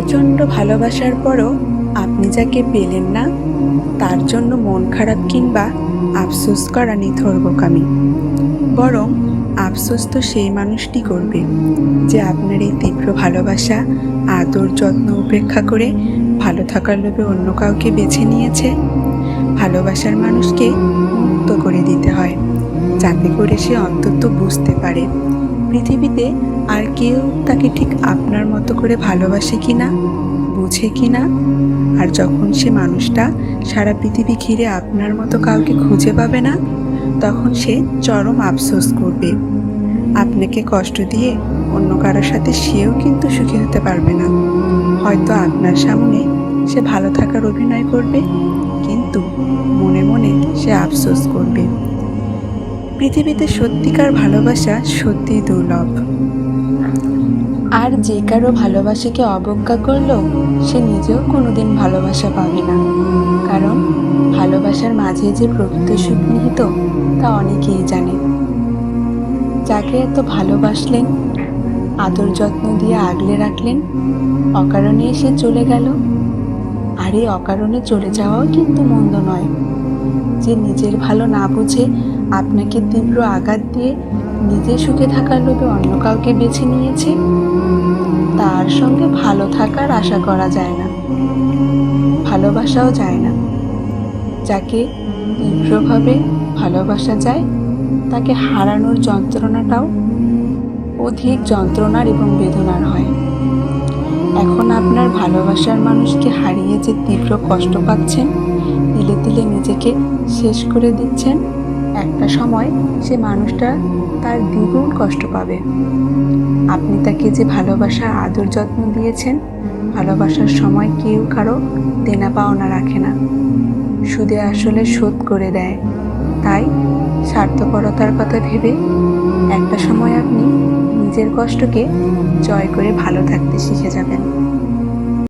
প্রচণ্ড ভালোবাসার পরও আপনি যাকে পেলেন না, তার জন্য মন খারাপ কিংবা আফসোস করা নিথর বোকামি। বরং আফসোস তো সেই মানুষটি করবে যে আপনার এই তীব্র ভালোবাসা, আদর যত্ন উপেক্ষা করে ভালো থাকার লোভে অন্য কাউকে বেছে নিয়েছে। ভালোবাসার মানুষকে মুক্ত করে দিতে হয়, যাতে করে সে অন্তত বুঝতে পারে পৃথিবীতে আর কেউ তাকে ঠিক আপনার মতো করে ভালোবাসে কি না, বুঝে কি না? আর যখন সে মানুষটা সারা পৃথিবী ঘিরে আপনার মতো কাউকে খুঁজে পাবে না, তখন সে চরম আফসোস করবে। আপনাকে কষ্ট দিয়ে অন্য কারোর সাথে সেও কিন্তু সুখী হতে পারবে না। হয়তো আপনার সামনে সে ভালো থাকার অভিনয় করবে, কিন্তু মনে মনে সে আফসোস করবে। পৃথিবীতে সত্যিকার ভালোবাসা সত্যিই দুর্লভ। আর যে কারও ভালোবাসাকে অবজ্ঞা করল, সে নিজেও কোনোদিন ভালোবাসা পাবে না। কারণ ভালোবাসার মাঝে যে প্রকৃত সুখ নিহিত, তা অনেকেই জানে। যাকে এত ভালোবাসলেন, আদর যত্ন দিয়ে আগলে রাখলেন, অকারণে এসে চলে গেল। আর এই অকারণে চলে যাওয়াও কিন্তু মন্দ নয়। যে নিজের ভালো না বুঝে আপনাকে তীব্র আঘাত দিয়ে নিজে সুখে থাকার লোভে অন্য কাউকে বেছে নিয়েছে? তার সঙ্গে ভালো থাকার আশা করা যায় না। ভালোবাসাও যায় না। যাকে তীব্রভাবে ভালোবাসা যায়, তাকে হারানোর যন্ত্রণাটাও অধিক যন্ত্রণার এবং বেদনার হয়। এখন আপনার ভালোবাসার মানুষকে হারিয়ে যে তীব্র কষ্ট পাচ্ছেন, তিলে তিলে নিজেকে শেষ করে দিচ্ছেন একটা সময় সে মানুষটা তার দ্বিগুণ কষ্ট পাবে। আপনি তাকে যে ভালোবাসা, আদর যত্ন দিয়েছেন, ভালোবাসার সময় কেউ কারও দেনা পাওনা রাখে না। সুদে আসলে শোধ করে দেয়। তাই স্বার্থপরতার কথা ভেবে একটা সময় আপনি নিজের কষ্টকে জয় করে ভালো থাকতে শিখে যাবেন।